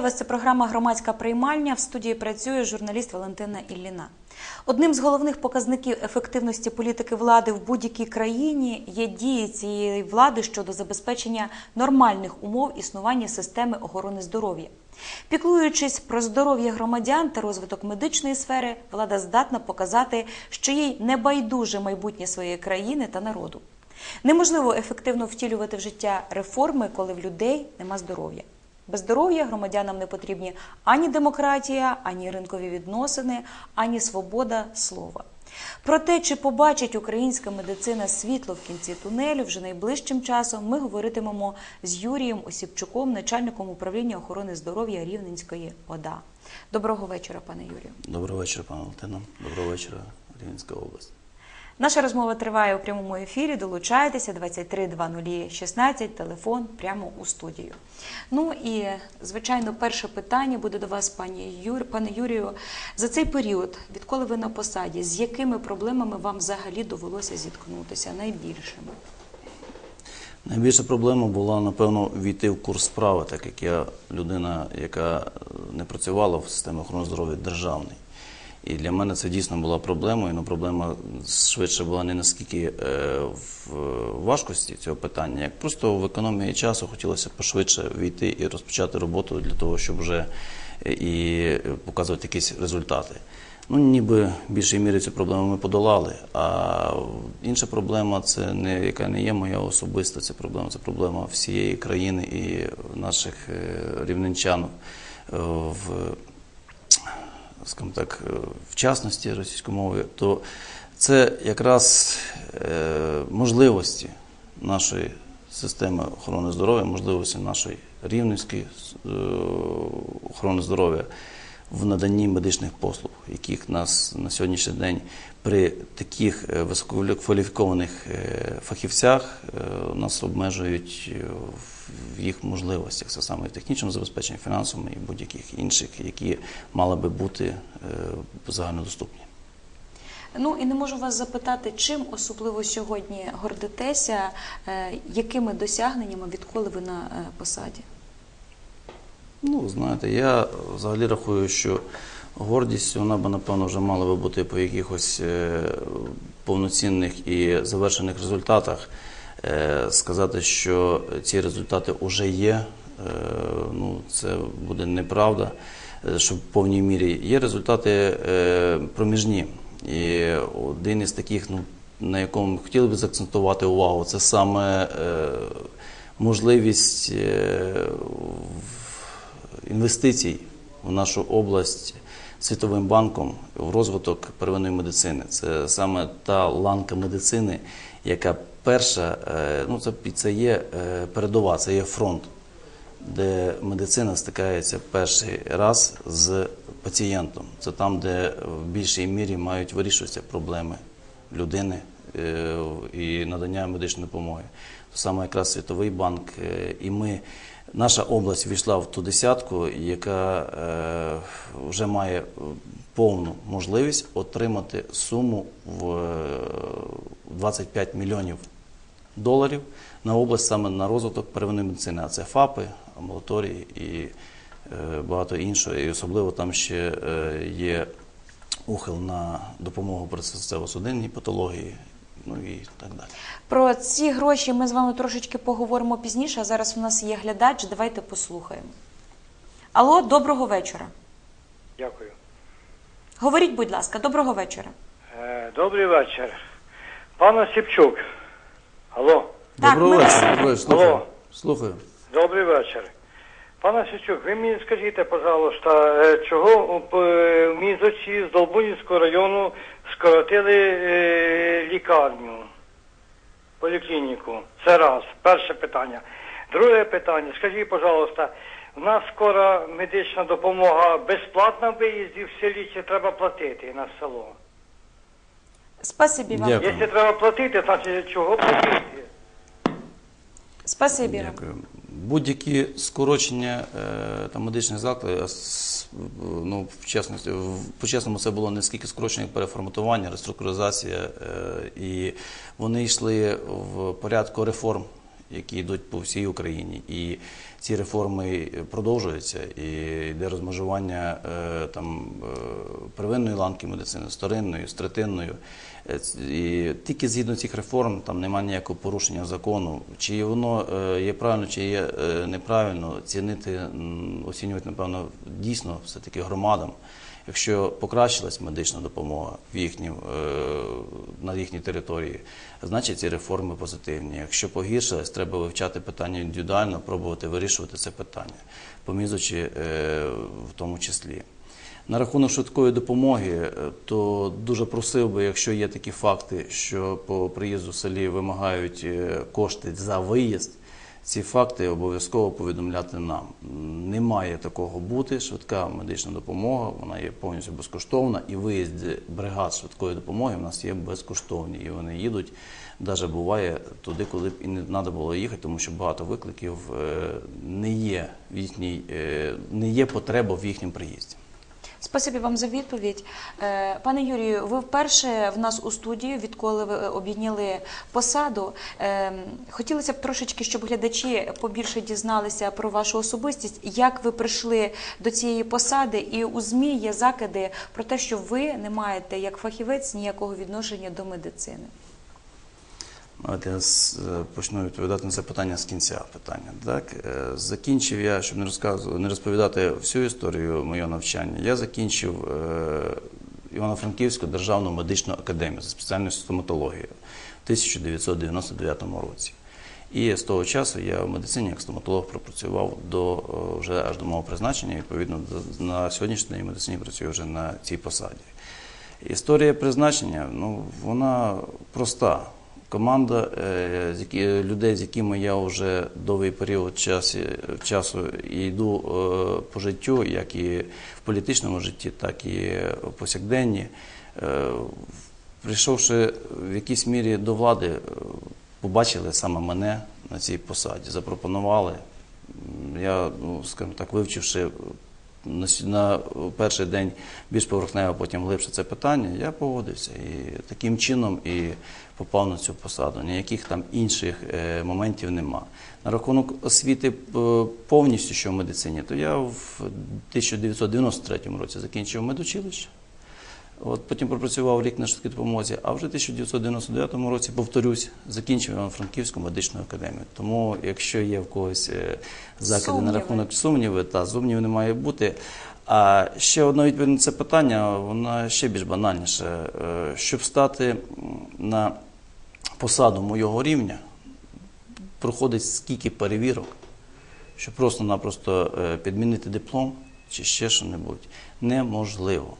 Вітаю вас. Це програма Громадська приймальня. В студії працює журналіст Валентина Ілліна. Одним з головних показників ефективності політики влади в будь-якій країні є дії цієї влади щодо забезпечення нормальних умов існування системи охорони здоров'я. Піклуючись про здоров'я громадян та розвиток медичної сфери, влада здатна показати, що їй не байдуже майбутнє своєї країни та народу. Неможливо ефективно втілювати в життя реформи, коли в людей нема здоров'я. Без здоров'я громадянам не потрібні ані демократія, ані ринкові відносини, ані свобода слова. Про те, чи побачить українська медицина світло в кінці тунелю, вже найближчим часом ми говоритимемо з Юрієм Осіпчуком, начальником управління охорони здоров'я Рівненської ОДА. Доброго вечора, пане Юрію. Доброго вечора, пане Валентино. Доброго вечора, Рівненська область. Наша розмова триває у прямому ефірі. Долучайтеся 232016, телефон прямо у студію. Ну і звичайно, перше питання буде до вас, пані Юр, пане Юрію. За цей період, відколи ви на посаді, з якими проблемами вам взагалі довелося зіткнутися найбільшими? Найбільша проблема була, напевно, війти в курс справи, так як я людина, яка не працювала в системі охорони здоров'я державній. І для мене це дійсно була проблемою. Ну, проблема швидше була не наскільки е, в важкості цього питання, як просто в економії часу хотілося пошвидше війти і розпочати роботу для того, щоб вже е, і показувати якісь результати. Ну, ніби в більшій мірі цю проблему ми подолали. А інша проблема це не яка не є моя особиста, це проблема, це проблема всієї країни і наших е, рівненчан в скажімо так, е, в частності російською мовою, то це якраз е, можливості нашої системи охорони здоров'я, можливості нашої рівненської е, охорони здоров'я в наданні медичних послуг, яких нас на сьогоднішній день при таких висококваліфікованих фахівцях нас обмежують е, в їх можливостях. Це саме і технічному забезпеченні, фінансовому і будь-яких інших, які мали би бути е, загальнодоступні. Ну і не можу вас запитати, чим особливо сьогодні гордитеся, е, якими досягненнями, відколи ви на е, посаді? Ну, знаєте, я взагалі рахую, що гордість вона б, напевно, вже мала би бути по якихось повноцінних і завершених результатах. Е, Сказати, що ці результати вже є, е, ну, це буде неправда, е, що в повній мірі є результати проміжні. І один із таких, ну, на якому хотіли б заакцентувати увагу, це саме можливість інвестицій в нашу область Світовим банком в розвиток первинної медицини. Це саме та ланка медицини, яка перша, е, ну це, це є е, передова, це є фронт, де медицина стикається перший раз з пацієнтом. Це там, де в більшій мірі мають вирішуватися проблеми людини е, і надання медичної допомоги. То Саме якраз Світовий банк, і ми, наша область війшла в ту десятку, яка е, вже має е, повну можливість отримати суму в е, 25 мільйонів доларів на область саме на розвиток первинної медицини. А це ФАПи, амбулаторії і е, багато іншого. І особливо там ще е, є ухил на допомогу при серцево-судинній патології, ну і так далі. Про ці гроші ми з вами трошечки поговоримо пізніше, а зараз у нас є глядач, давайте послухаємо. Алло, доброго вечора. Дякую. Говоріть, будь ласка, доброго вечора. Е, Добрий вечір. Пан Осіпчук. Алло, Так, Доброго ми вечора, Доброго вечора. слухаю. Алло. Слухаю. добрий вечір. Пан Осіпчук, ви мені скажіть, пожалуйста, е, чого в Мізочі з Долбунівського району скоротили е, лікарню, поліклініку? Це раз. Перше питання. Друге питання. Скажіть, пожалуйста, у нас скоро медична допомога безплатна в виїзді в селі чи треба платити на село? Спасибі вам. Дякую. Якщо треба платити, значить чого платити? Спасибі вам. Дякую. Будь-які скорочення е, там, медичних закладів, ну, в чесності, в- по-чесному, це було не скільки скорочення, як переформатування, реструктуризація, е, і вони йшли в порядку реформ які йдуть по всій Україні. І ці реформи продовжуються, і йде розмежування е, там е, первинної ланки медицини, вторинної, з третинною. Е, І тільки згідно цих реформ там немає ніякого порушення закону. Чи воно є правильно, чи є неправильно, цінити, оцінювати, напевно, дійсно все-таки громадам. Якщо покращилась медична допомога в їхнім, е, на їхній території, значить ці реформи позитивні. Якщо погіршилась, треба вивчати питання індивідуально, пробувати вирішувати це питання, помізучи е, в тому числі. На рахунок швидкої допомоги, е, то дуже просив би, якщо є такі факти, що по приїзду в селі вимагають кошти за виїзд, ці факти обов'язково повідомляти нам. Не має такого бути. Швидка медична допомога, вона є повністю безкоштовна, і виїзди бригад швидкої допомоги в нас є безкоштовні. І вони їдуть, навіть буває туди, коли б і не треба було їхати, тому що багато викликів е, не є в їхній, е, не є потреба в їхньому приїзді. Спасибі вам за відповідь. Е, Пане Юрію, ви вперше в нас у студії, відколи ви обійняли посаду. Е, Хотілося б трошечки, щоб глядачі побільше дізналися про вашу особистість, як ви прийшли до цієї посади, і у ЗМІ є закиди про те, що ви не маєте як фахівець ніякого відношення до медицини. От я е, почну відповідати на це питання з кінця питання. Так? Е, Закінчив я, щоб не розказувати, не розповідати всю історію моєго навчання, я закінчив е, Івано-Франківську державну медичну академію за спеціальністю стоматологія в 1999 році. І з того часу я в медицині як стоматолог пропрацював до вже аж до мого призначення. Відповідно, на сьогоднішній день медицині працюю вже на цій посаді. Історія призначення, ну, вона проста. Команда е, які, людей, з якими я вже довгий період часу йду е, по життю, як і в політичному житті, так і в повсякденні. Е, прийшовши в якійсь мірі до влади, е, побачили саме мене на цій посаді, запропонували. Я, ну, скажімо так, вивчивши на, на перший день більш поверхнево, потім глибше це питання, я погодився і таким чином і попав на цю посаду. Ніяких там інших е, моментів нема. На рахунок освіти е, повністю, що в медицині, то я в 1993 році закінчив медучилище. От потім пропрацював рік на швидкій допомозі, а вже в 1999 році, повторюсь, закінчив Івано-Франківську медичну академію. Тому, якщо є в когось е, закиди Сумніви. на рахунок сумніви, та сумнівів не має бути. А ще одна відповідь на це питання, вона ще більш банальніше. Щоб стати на посаду моєго рівня, проходить скільки перевірок, що просто-напросто е, підмінити диплом чи ще що-небудь неможливо.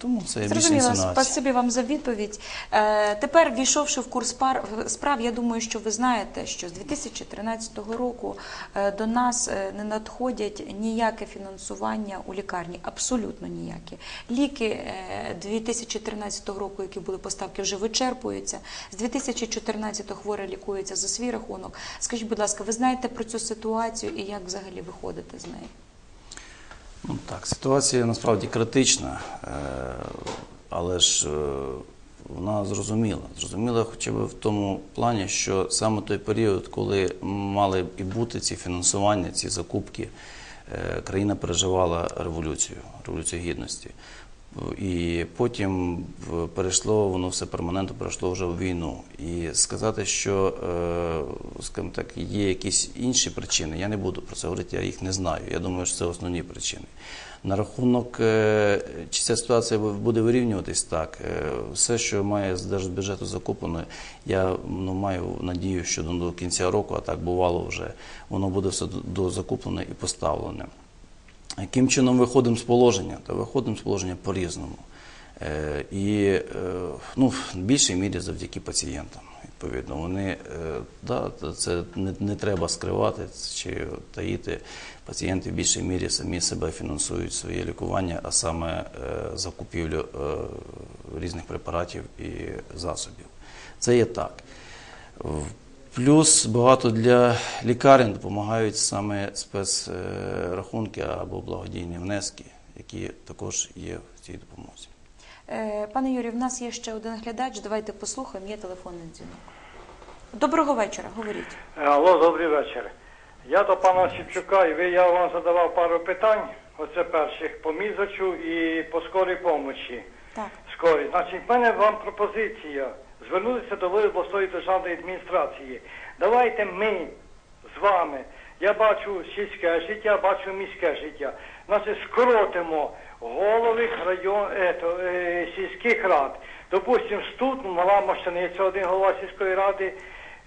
Тому це більше Зрозуміло, інсинуація. спасибі вам за відповідь. Е, тепер, війшовши в курс пар справ, я думаю, що ви знаєте, що з 2013 року е, до нас е, не надходять ніяке фінансування у лікарні, абсолютно ніяке. Ліки е, 2013 року, які були поставки, вже вичерпуються. З 2014 хворі лікуються за свій рахунок. Скажіть, будь ласка, ви знаєте про цю ситуацію і як взагалі виходити з неї? Так, ситуація насправді критична, е, але ж е, вона зрозуміла. Зрозуміла хоча б в тому плані, що саме той період, коли мали і бути ці фінансування, ці закупки, е, країна переживала революцію, революцію гідності. І потім перейшло, воно все перманентно перейшло вже в війну. І сказати, що е, скажімо так, є якісь інші причини, я не буду про це говорити, я їх не знаю. Я думаю, що це основні причини. На рахунок, е, чи ця ситуація буде вирівнюватись так, е, все, що має з держбюджету закуплено, я ну, маю надію, що до, кінця року, а так бувало вже, воно буде все до- дозакуплене і поставлене. Яким чином виходимо з положення? Та виходимо з положення по-різному. Е, і е, ну, в більшій мірі завдяки пацієнтам. Відповідно, вони е, да, це не, не треба скривати чи таїти. Пацієнти в більшій мірі самі себе фінансують своє лікування, а саме закупівлю різних препаратів і засобів. Це є так. Плюс багато для лікарень допомагають саме спецрахунки або благодійні внески, які також є в цій допомозі. Е, Пане Юрію, в нас є ще один глядач. Давайте послухаємо. Є телефонний дзвінок. Доброго вечора, говоріть. Алло, добрий вечір. Я до пана Сівчука, і ви я вам задавав пару питань. Оце перших по мізочу і по скорій помочі. Так. Скорі. Значить, в мене вам пропозиція звернутися до обласної державної адміністрації. Давайте ми з вами, я бачу сільське життя, бачу міське життя. Значить, скоротимо голови район, ето, е, сільських рад. Допустим, тут мала мощаниця, один голова сільської ради,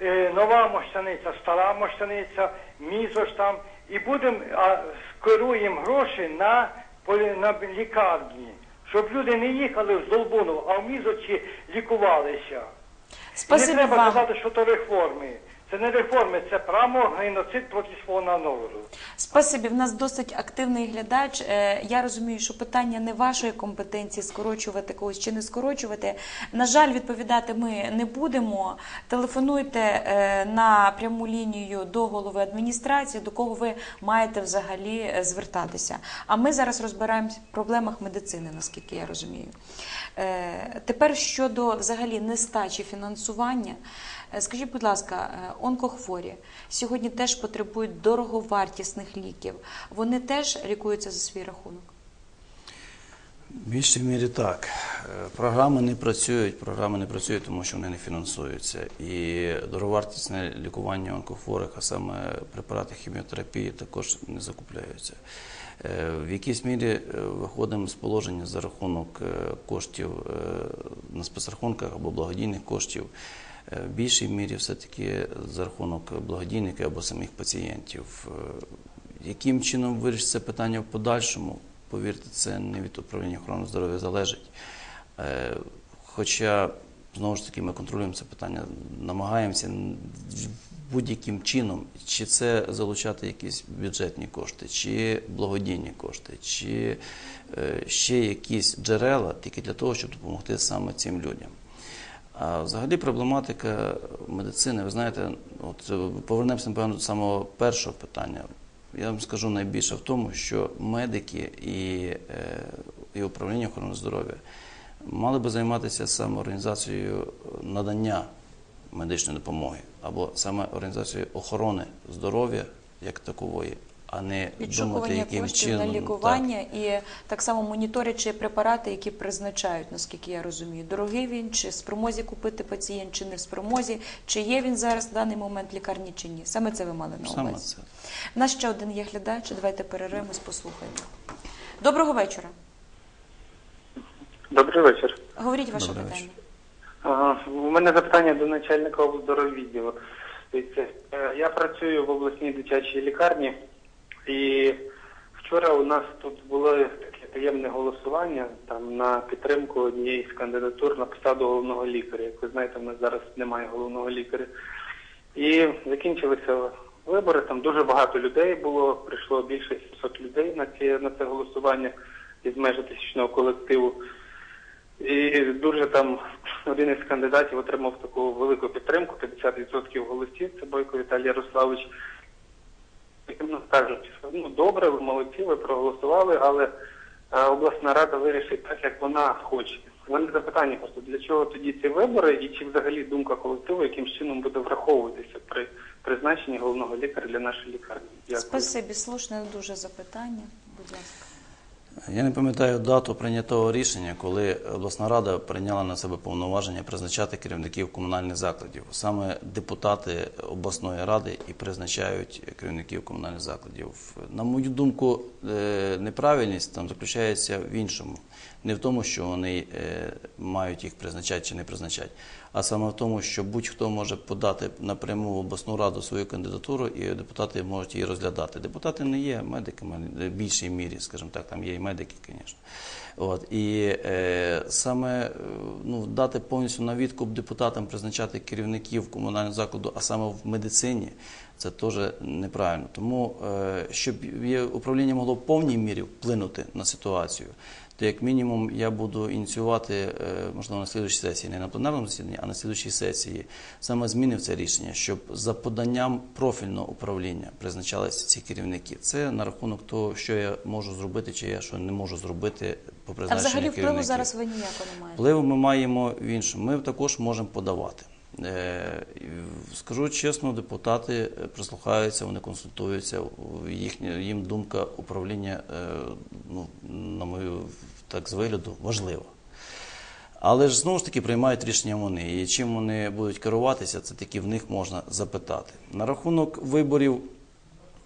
е, нова мощаниця, стара мощаниця, мізош там. І будемо, скеруємо гроші на, на лікарні щоб люди не їхали в Здолбунов, а в Мізочі лікувалися. Спасибі не треба вам. казати, що то реформи. Це не реформи, це прямо геноцид проти свого народу. Спасибі, в нас досить активний глядач. Е, Я розумію, що питання не вашої компетенції скорочувати когось чи не скорочувати. На жаль, відповідати ми не будемо. Телефонуйте е, на пряму лінію до голови адміністрації, до кого ви маєте взагалі е, звертатися. А ми зараз розбираємося в проблемах медицини, наскільки я розумію. Тепер щодо взагалі нестачі фінансування. Е, Скажіть, будь ласка, е, онкохворі сьогодні теж потребують дороговартісних ліків. Вони теж лікуються за свій рахунок. В більшій мірі так. Е, Програми не працюють, програми не працюють, тому що вони не фінансуються. І дороговартісне лікування онкохворих, а саме препарати хіміотерапії, також не закупляються. В якійсь мірі виходимо з положення за рахунок коштів на спецрахунках або благодійних коштів. Е, В більшій мірі все-таки за рахунок благодійників або самих пацієнтів. Е, Яким чином вирішиться питання в подальшому? Повірте, це не від управління охорони здоров'я залежить. Е, Хоча, знову ж таки, ми контролюємо це питання, намагаємося будь-яким чином, чи це залучати якісь бюджетні кошти, чи благодійні кошти, чи ще якісь джерела тільки для того, щоб допомогти саме цим людям. А взагалі проблематика медицини, ви знаєте, от е, повернемося, напевно, до самого першого питання. Я вам скажу найбільше в тому, що медики і, е, і управління охорони здоров'я мали би займатися саме організацією надання медичної допомоги або саме організацією охорони здоров'я як такової, а не думати, яким коштів чином на так. лікування і так само моніторячи препарати, які призначають, наскільки я розумію. Дорогий він, чи в спромозі купити пацієнт, чи не в спромозі, чи є він зараз в даний момент в лікарні, чи ні. Саме це ви мали на Саме увазі. це. У нас ще один є глядач. Давайте перервемось, послухаємо. Доброго вечора. Добрий вечір. Говоріть ваше Добрий питання. вечір. Ага, У мене запитання до начальника облздороввідділу. Дивіться, е, Я працюю в обласній дитячій лікарні, і вчора у нас тут було таке таємне голосування там на підтримку однієї з кандидатур на посаду головного лікаря. Як ви знаєте, в нас зараз немає головного лікаря. І закінчилися вибори. Там дуже багато людей було. Прийшло більше 700 людей на ці на це голосування із майже тисячного колективу. І дуже там один із кандидатів отримав таку велику підтримку, 50% голосів. Це Бойко Віталій Ярославович. Яким кажуть, ну добре, ви молодці, ви проголосували, але е, обласна рада вирішить так, як вона хоче. У мене запитання просто для чого тоді ці вибори, і чи взагалі думка колективу, яким чином буде враховуватися при призначенні головного лікаря для нашої лікарні? Дякую. Спасибі, слушне дуже запитання. Будь ласка. Я не пам'ятаю дату прийнятого рішення, коли обласна рада прийняла на себе повноваження призначати керівників комунальних закладів. Саме депутати обласної ради і призначають керівників комунальних закладів. На мою думку, е, неправильність там заключається в іншому, не в тому, що вони е, мають їх призначати чи не призначати, а саме в тому, що будь-хто може подати напряму в обласну раду свою кандидатуру, і депутати можуть її розглядати. Депутати не є медиками в більшій мірі, скажімо так, там є і медики, звісно. От і е, саме е, ну дати повністю на відкуп депутатам призначати керівників комунального закладу, а саме в медицині, це теж неправильно. Тому е, щоб управління могло в повній мірі вплинути на ситуацію, то як мінімум я буду ініціювати, е, можливо, на слідчій сесії, не на пленарному засіданні, а на слідчій сесії, саме зміни в це рішення, щоб за поданням профільного управління призначалися ці керівники. Це на рахунок того, що я можу зробити, чи я що не можу зробити по А взагалі впливу керівників. зараз ви ніякого не маєте. Впливу ми маємо в іншому. Ми також можемо подавати. Е, Скажу чесно, депутати е, прислухаються, вони консультуються. Їхня їм думка управління, е, ну, на мою так з вигляду, важлива. Але ж знову ж таки приймають рішення вони. І чим вони будуть керуватися, це таки в них можна запитати. На рахунок виборів.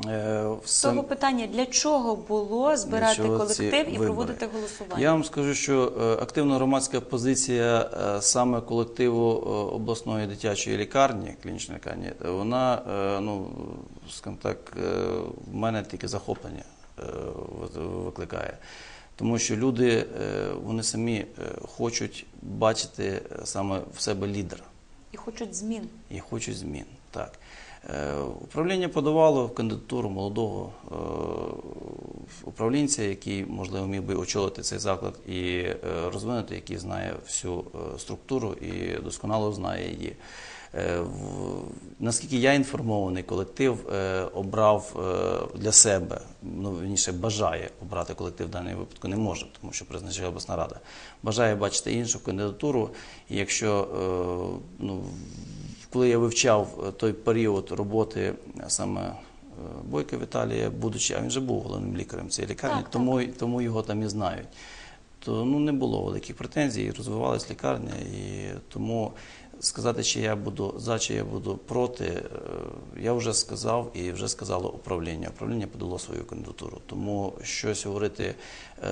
Е, З того питання, для чого було збирати чого колектив і проводити голосування? Я вам скажу, що е, активна громадська позиція е, саме колективу е, обласної дитячої лікарні, клінічної лікарні, е, вона, е, ну, скажімо так, е, в мене тільки захоплення е, викликає. Тому що люди, е, вони самі е, хочуть бачити е, саме в себе лідера І хочуть змін. і хочуть змін. Так. Е, Управління подавало кандидатуру молодого е, управлінця, який, можливо, міг би очолити цей заклад і е, розвинути, який знає всю структуру і досконало знає її. Наскільки я інформований, колектив обрав для себе, ну вірніше бажає обрати колектив в даному випадку не може, тому що призначає обласна рада. Бажає бачити іншу кандидатуру. І якщо ну, коли я вивчав е, той період роботи е, саме е, Бойка Віталія, будучи, а він вже був головним лікарем цієї лікарні, Так, тому, тому його там і знають. То ну, не було великих претензій, розвивалась лікарня, і тому сказати, чи я буду за, чи я буду проти, я вже сказав і вже сказало управління. Управління подало свою кандидатуру. Тому щось говорити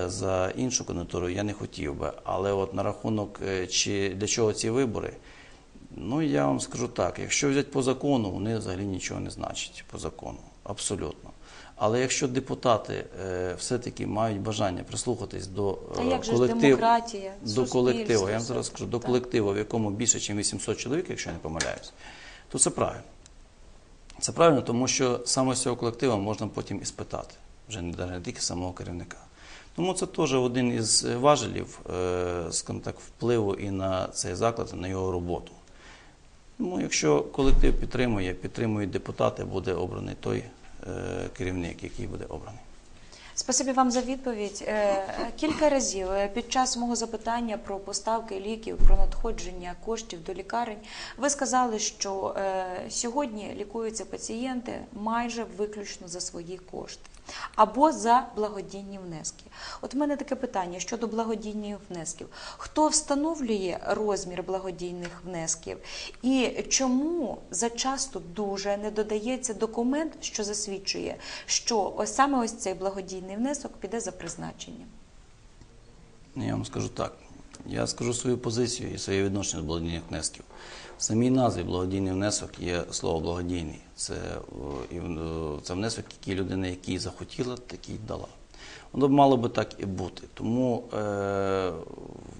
за іншу кандидатуру я не хотів би. Але от на рахунок, чи для чого ці вибори, Ну, я вам скажу так: якщо взяти по закону, вони взагалі нічого не значать по закону. Абсолютно. Але якщо депутати е, все-таки мають бажання прислухатись до А е, же демократія, до колективу, я вам зараз скажу, до колективу, в якому більше, ніж 800 чоловік, якщо я не помиляюсь, то це правильно. Це правильно, тому що саме з цього колективу можна потім і спитати, вже не тільки самого керівника. Тому це теж один із важелів, е, скажімо так, впливу і на цей заклад, і на його роботу. Тому якщо колектив підтримує, підтримують депутати, буде обраний той е, керівник, який буде обраний. Спасибі вам за відповідь. Е, Кілька разів е, під час мого запитання про поставки ліків, про надходження коштів до лікарень, ви сказали, що сьогодні лікуються пацієнти майже виключно за свої кошти або за благодійні внески. От в мене таке питання щодо благодійних внесків. Хто встановлює розмір благодійних внесків і чому зачасто дуже не додається документ, що засвідчує, що ось саме ось цей благодійний внесок піде за призначенням? Я вам скажу так. Я скажу свою позицію і своє відношення до благодійних внесків. В самій назві благодійний внесок є слово благодійний. Це, і, о, це внесок, який людина, який захотіла, такий дала. Воно б мало би так і бути. Тому е,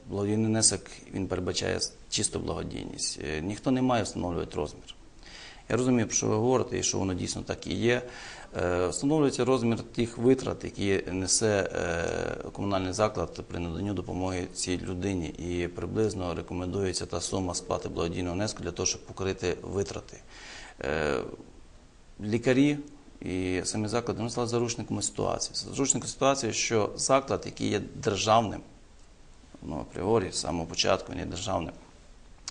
благодійний внесок він передбачає чисто благодійність. Е, ніхто не має встановлювати розмір. Я розумію, про що ви говорите, і що воно дійсно так і є. Е, Встановлюється розмір тих витрат, які несе е, комунальний заклад при наданню допомоги цій людині, і приблизно рекомендується та сума сплати благодійного внеску для того, щоб покрити витрати. Е, Лікарі і самі заклади вони стали заручниками ситуації. Заручниками ситуації, що заклад, який є державним, ну, апріорі, з самого початку він є державним,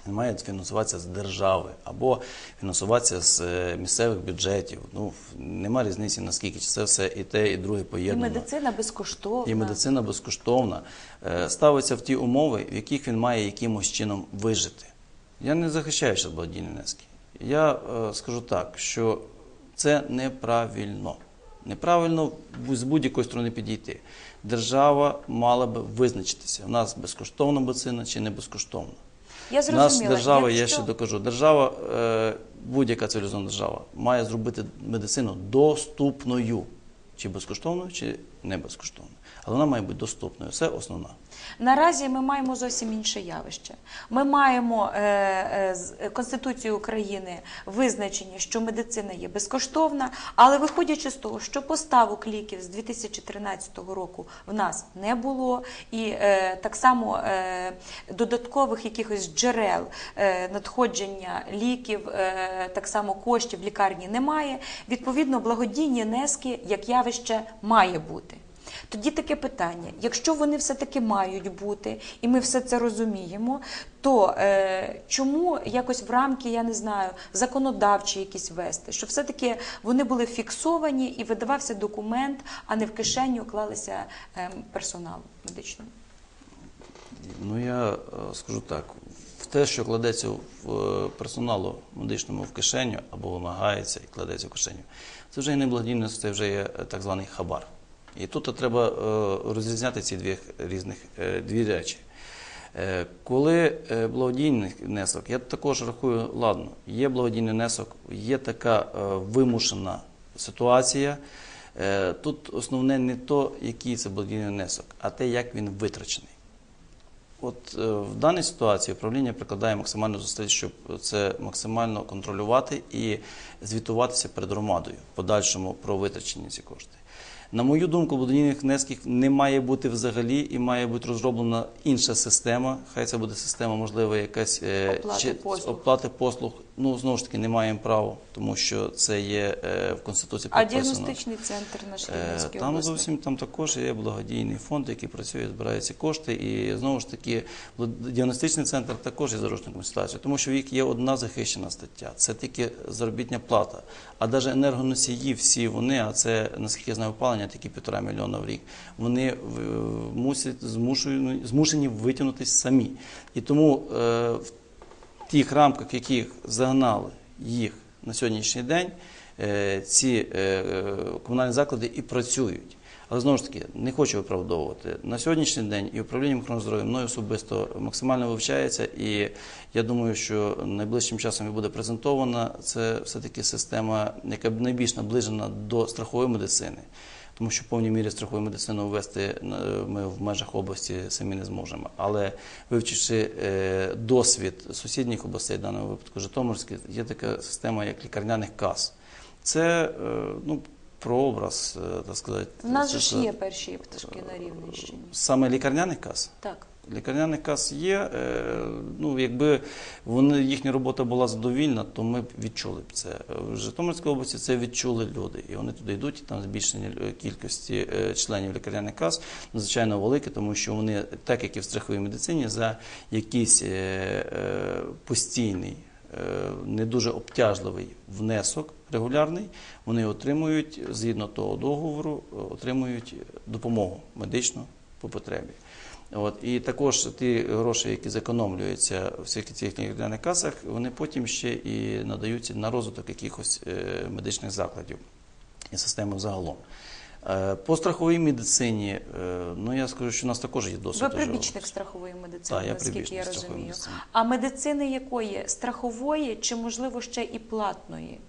він має фінансуватися з держави або фінансуватися з е, місцевих бюджетів. Ну, нема різниці наскільки. Чи це все і те, і друге І медицина безкоштовна. І медицина безкоштовна. Е, Ставиться в ті умови, в яких він має якимось чином вижити. Я не захищаю ще благодійні внески. Я е, скажу так, що це неправильно. Неправильно з будь-якої сторони підійти. Держава мала би визначитися, у нас безкоштовна медицина чи не безкоштовна. Я У нас держава, держава, я ще докажу, держава, е, будь-яка цивілізована держава, має зробити медицину доступною. Чи безкоштовною, чи не безкоштовною. Але вона має бути доступною. Це основна. Наразі ми маємо зовсім інше явище. Ми маємо е, е, з- Конституцію України визначення, що медицина є безкоштовна, але виходячи з того, що поставок ліків з 2013 року в нас не було, і е, так само додаткових якихось джерел надходження ліків, так само коштів в лікарні немає. Відповідно, благодійні внески як явище має бути. Тоді таке питання: якщо вони все-таки мають бути, і ми все це розуміємо, то е, чому якось в рамки, я не знаю, законодавчі якісь вести, щоб все-таки вони були фіксовані і видавався документ, а не в кишеню клалися е, персоналу медичному? Ну я е, скажу так: те, що кладеться в е, персоналу медичному в кишеню або вимагається і кладеться в кишеню, це вже і не благодійність, це вже є е, так званий хабар. І тут треба е, розрізняти ці дві різних е, дві речі. Е, Коли благодійний внесок, я також рахую, ладно, є благодійний внесок, є така вимушена ситуація. Тут основне не то, який це благодійний внесок, а те, як він витрачений. От в даній ситуації управління прикладає максимально зусиль, щоб це максимально контролювати і звітуватися перед громадою в подальшому про витрачені ці кошти. На мою думку, благодійних внесків не має бути взагалі і має бути розроблена інша система. Хай це буде система, можливо, якась е, Оплати послуг. оплати послуг. Ну знову ж таки не маємо права, тому що це є е, в конституції А прописано. діагностичний центр наш Е, Рівненський Там обласний? зовсім там також є благодійний фонд, який працює, збирає ці кошти. І знову ж таки, діагностичний центр також є заручником ситуації, тому що в їх є одна захищена стаття це тільки заробітня плата. А навіть енергоносії, всі вони, а це наскільки я знаю, опалення, тільки півтора мільйона в рік, вони мусять змушені, змушені витягнутися самі. І тому е, тих рамках, яких загнали їх на сьогоднішній день, е, ці е, е, комунальні заклади і працюють. Але знову ж таки, не хочу виправдовувати. На сьогоднішній день і управління охорони здоров'я мною особисто максимально вивчається, і я думаю, що найближчим часом і буде презентована. Це все-таки система, яка найбільш наближена до страхової медицини. Тому що в повній мірі страхову медицину ввести е, ми в межах області самі не зможемо. Але вивчивши е, досвід сусідніх областей, в даному випадку Житомирський, є така система, як лікарняних кас. Це е, ну, прообраз, так сказати. У нас же ж є перші пташки на Рівненщині. Саме лікарняних кас? Так. Лікарняних кас є. е, Ну, якби вони, їхня робота була задовільна, то ми б відчули б це. В Житомирській області це відчули люди. І вони туди йдуть, і там збільшення кількості е, членів лікарняних кас надзвичайно велике, тому що вони, так як і в страховій медицині, за якийсь е, постійний. Не дуже обтяжливий внесок регулярний, вони отримують згідно того договору, отримують допомогу медичну по потребі. От, і також ті гроші, які зекономлюються в всіх цих лікарняних касах, вони потім ще і надаються на розвиток якихось е, медичних закладів і системи загалом. Е, По страховій медицині, е, ну я скажу, що у нас також є досвід. Ви прибічник страхової медицини, Так, я наскільки я розумію. медицини. А медицини якої? Страхової чи, можливо, ще і платної?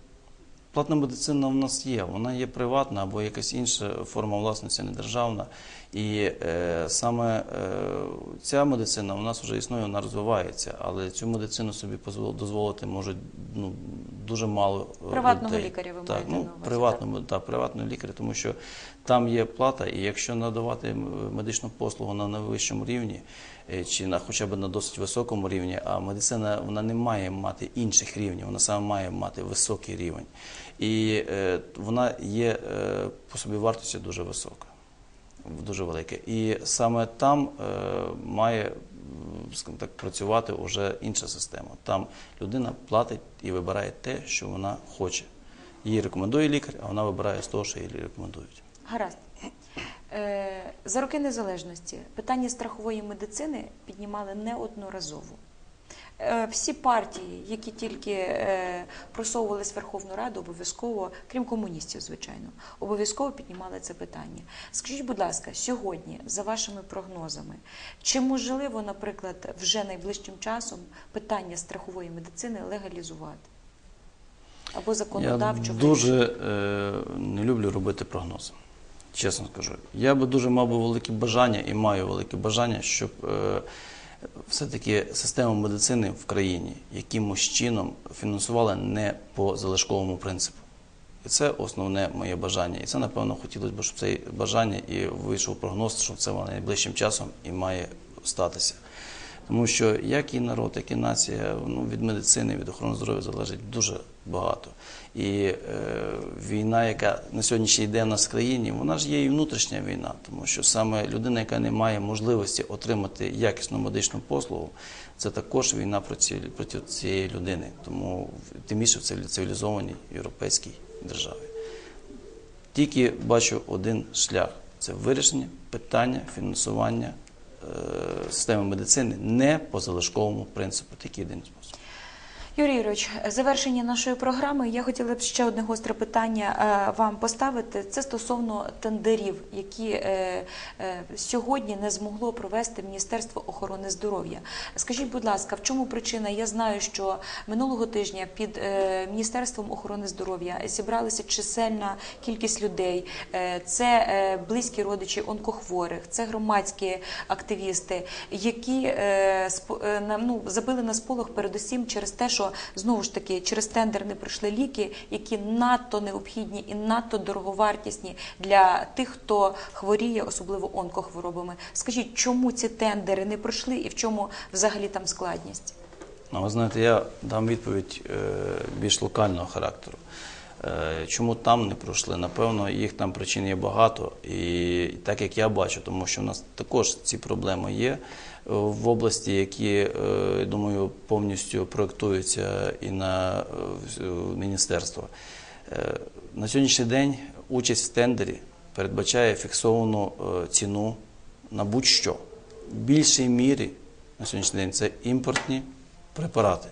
Платна медицина в нас є, вона є приватна або якась інша форма власності, не державна. І е, саме е, ця медицина у нас вже існує, вона розвивається, але цю медицину собі дозволити можуть ну, дуже мало е, Приватного людей. лікаря ви так, маєте ну, на увазі, приватного, так, приватного лікаря, тому що там є плата, і якщо надавати медичну послугу на найвищому рівні, е, чи на хоча б на досить високому рівні, а медицина вона не має мати інших рівнів, вона саме має мати високий рівень. І е, вона є е, по собі вартості дуже висока, дуже велика. І саме там е, має так, працювати вже інша система. Там людина платить і вибирає те, що вона хоче. Їй рекомендує лікар, а вона вибирає з того, що їй рекомендують. Гаразд. Е, За роки незалежності питання страхової медицини піднімали неодноразово. Е, Всі партії, які тільки е, просовувались Верховну Раду, обов'язково, крім комуністів, звичайно, обов'язково піднімали це питання. Скажіть, будь ласка, сьогодні, за вашими прогнозами, чи можливо, наприклад, вже найближчим часом питання страхової медицини легалізувати? Або законодавчо Я дуже е, не люблю робити прогнози. Чесно скажу. Я би дуже мав би велике бажання і маю велике бажання, щоб е, все-таки система медицини в країні якимось чином фінансували не по залишковому принципу. І це основне моє бажання. І це, напевно, хотілося б, щоб це бажання і вийшов прогноз, що це найближчим часом і має статися. Тому що як і народ, як і нація, ну, від медицини, від охорони здоров'я залежить дуже багато. І е, війна, яка на сьогоднішній день у нас в країні, вона ж є і внутрішня війна, тому що саме людина, яка не має можливості отримати якісну медичну послугу, це також війна проти, проти цієї людини. Тому тим більше в цивілізованій європейській державі. Тільки бачу один шлях це вирішення питання фінансування системи медицини не по залишковому принципу. Такий єдиний спосіб. Юрій Юрійович, завершення нашої програми. Я хотіла б ще одне гостре питання е, вам поставити. Це стосовно тендерів, які е, е, сьогодні не змогло провести Міністерство охорони здоров'я. Скажіть, будь ласка, в чому причина? Я знаю, що минулого тижня під Міністерством охорони здоров'я зібралася чисельна кількість людей. Це близькі родичі онкохворих, це громадські активісти, які ну, забили на сполох передусім через те, що знову ж таки через тендер не пройшли ліки, які надто необхідні і надто дороговартісні для тих, хто хворіє, особливо онкохворобами. Скажіть, чому ці тендери не пройшли і в чому взагалі там складність? Ну, ви знаєте, я дам відповідь е, більш локального характеру. Е, Чому там не пройшли? Напевно, їх там причин є багато. І так як я бачу, тому що в нас також ці проблеми є в області, які, е, я думаю, повністю проєктуються і на е, міністерство. Е, На сьогоднішній день участь в тендері передбачає фіксовану ціну на будь-що. В більшій мірі на сьогоднішній день це імпортні препарати.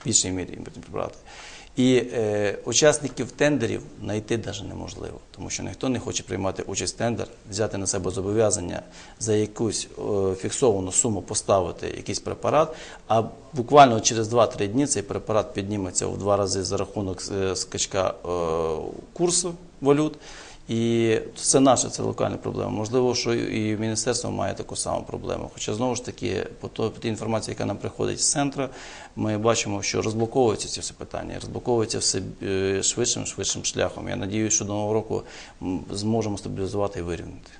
В більшій мірі імпортні препарати. І е, учасників тендерів знайти навіть неможливо, тому що ніхто не хоче приймати участь в тендер, взяти на себе зобов'язання за якусь е, фіксовану суму поставити якийсь препарат, а буквально через 2-3 дні цей препарат підніметься в два рази за рахунок е, скачка е, курсу валют. І це наша це локальна проблема. Можливо, що і міністерство має таку саму проблему. Хоча знову ж таки, по тій інформації, яка нам приходить з центру, ми бачимо, що розблоковуються ці всі питання, розблоковуються все е, швидшим швидшим шляхом. Я надіюся, що до нового року зможемо стабілізувати і вирівняти.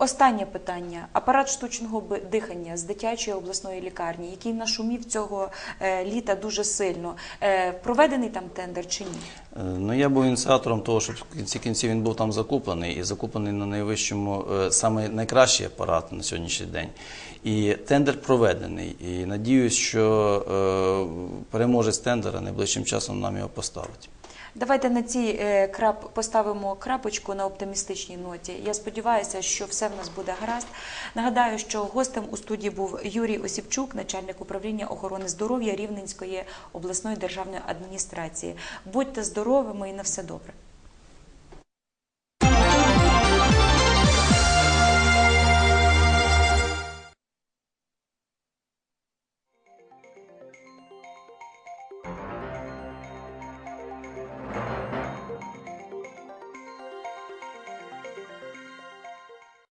Останнє питання: апарат штучного дихання з дитячої обласної лікарні, який нашумів цього е, літа дуже сильно. Е, проведений там тендер чи ні? Е, Ну, я був ініціатором того, щоб в кінці кінців він був там закуплений і закуплений на найвищому, саме найкращий апарат на сьогоднішній день. І тендер проведений. І надіюсь, що переможець тендера найближчим часом нам його поставить. Давайте на цій е, крап поставимо крапочку на оптимістичній ноті. Я сподіваюся, що все в нас буде гаразд. Нагадаю, що гостем у студії був Юрій Осіпчук, начальник управління охорони здоров'я Рівненської обласної державної адміністрації. Будьте здоровими і на все добре.